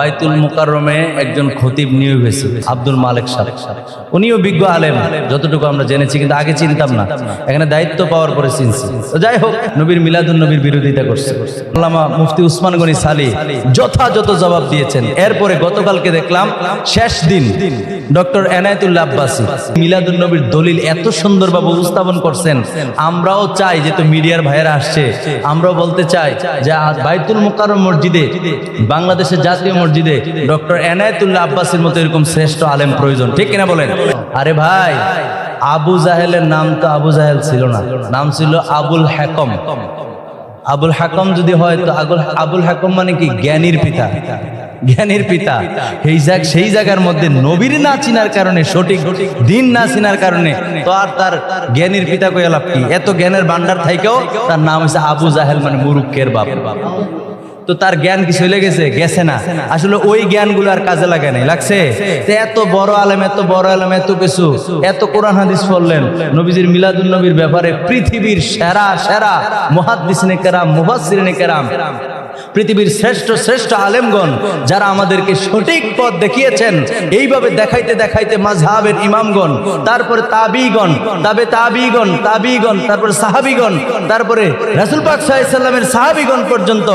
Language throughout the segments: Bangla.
বাইতুল মুকাররমে একজন খতিব নিয়ে হয়েছে, আব্দুল মালিক সাহেব। উনিও বিজ্ঞ আলেম, যতটুকু আমরা জেনেছি কিন্তু আগে চিনতাম না। এখানে দায়িত্ব পাওয়ার পরে চিনছি। যাই হোক, নবীর মিলাদুল নবীর বিরোধিতা করছে। আল্লামা মুফতি উসমান গনি সালি যথাযথ জবাব দিয়েছেন। এরপরে গতকালকে দেখলাম, শেষ দিন। ডক্টর এনায়েতুল্লাহ আব্বাসী মিলাদুন নবীর দলিল এত সুন্দরভাবে উপস্থাপন করছেন। আমরাও চাই যেহেতু মিডিয়ার ভাইয়েরা আসছে। আমরাও বলতে চাই যে বাইতুল মুকাররম মসজিদে, বাংলাদেশের জাতীয় মসজিদে ডক্টর এনায়েতুল্লাহ আব্বাসীর মতো এরকম শ্রেষ্ঠ আলেম প্রয়োজন। ঠিক কিনা বলেন? আরে ভাই, আবু জাহেলের নাম তো আবু জাহেল ছিল না। নাম ছিল আবুল হাকম। আবুল হাকম যদি হয় তো আবুল হাকম মানে কি? জ্ঞানীর পিতা। জ্ঞানীর পিতা। সেই জায়গা সেই জায়গার মধ্যে নবীর না চিনার কারণে সঠিক, দিন না চিনার কারণে তো আর তার জ্ঞানীর পিতা কয়ে লাভ কি? এত জ্ঞানের ভান্ডার থাইকেও তার নাম হচ্ছে আবু জাহেল মানে মুরুক্কের বাপ। তো তার জ্ঞান কি চলে গেছে? গেছে না। আসলে ওই জ্ঞানগুলো আর কাজে লাগে নাই। লাগছে? এত বড় আলেম, এত বড় আলেম, এত কিছু, এত কোরআন হাদিস পড়লেন। নবীজির মিলাদুল নবীর ব্যাপারে পৃথিবীর সেরা সেরা মুহাদ্দিসিনে কেরাম, মুফাসসিরিনে কেরাম পৃথিবীর শ্রেষ্ঠ শ্রেষ্ঠ আলেমগণ যারা আমাদেরকে সঠিক পথ দেখিয়েছেন, এইভাবে দেখাইতে দেখাইতে মাঝহাবের ইমামগণ, তারপরে তাবিগণ, তাবে তাবিগণ তাবিগণ, তারপরে সাহাবিগণ, তারপরে রাসূল পাক সাল্লামের সাহাবিগণ পর্যন্ত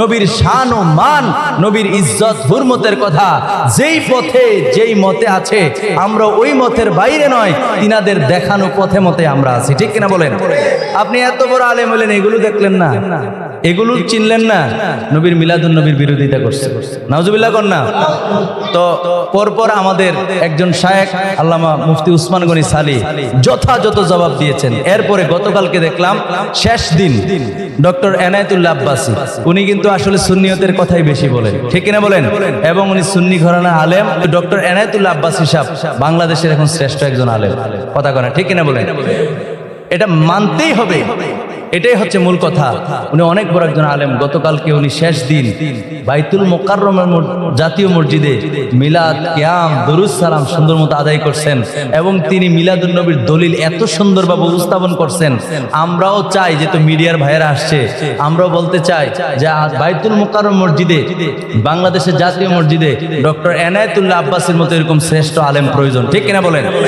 নবীর শান ও মান, নবীর ইজ্জত, হুরমতের কথা, যেই পথে, যেই মতে আছে, আমরা ওই মতের বাইরে নয়, তিনাদের দেখানো পথে মতে আমরা আছি। ঠিক কিনা বলেন? আপনি এত বড় আলেম হলেন, এগুলো দেখলেন না? এগুলো চিনলেন না? নবীর মিলাদুন নবীর বিরোধিতা করছে। নাউজুবিল্লাহ কর না? তো পরপর আমাদের একজন শায়েক আল্লামা মুফতি উসমান গনি সালি যথাযথ জবাব দিয়েছেন। এরপরে গতকালকে দেখলাম শেষ দিন ডক্টর এনায়েতুল্লাহ আব্বাসী, উনি কিন্তু আসলে সুন্নিয়তের কথাই বেশি বলেন। ঠিক কিনা বলেন? এবং উনি সুন্নি ঘরানা আলেম। ডক্টর এনায়েতুল্লাহ আব্বাসী সাহেব বাংলাদেশের এখন শ্রেষ্ঠ একজন আলেম। কথা কনা ঠিক কিনা বলেন? এটা মানতেই হবে। এটাই হচ্ছে মূল কথা। উনি অনেক বড় একজন আলেম। গতকালকে উনি শেষ দিন বাইতুল মোকাররমের জাতীয় মসজিদে মিলাদ, কিয়াম দরুদ সালাম সুন্দর মতো আদায় করছেন এবং তিনি মিলাদুল নবীর দলিল এত সুন্দরভাবে উপস্থাপন করছেন। আমরাও চাই যেহেতু মিডিয়ার ভাইয়েরা আসছে। আমরাও বলতে চাই যে বাইতুল মোকাররম মসজিদে, বাংলাদেশের জাতীয় মসজিদে ডক্টর এনায়েতুল্লাহ আব্বাসের মতো এরকম শ্রেষ্ঠ আলেম প্রয়োজন। ঠিক কিনা বলেন?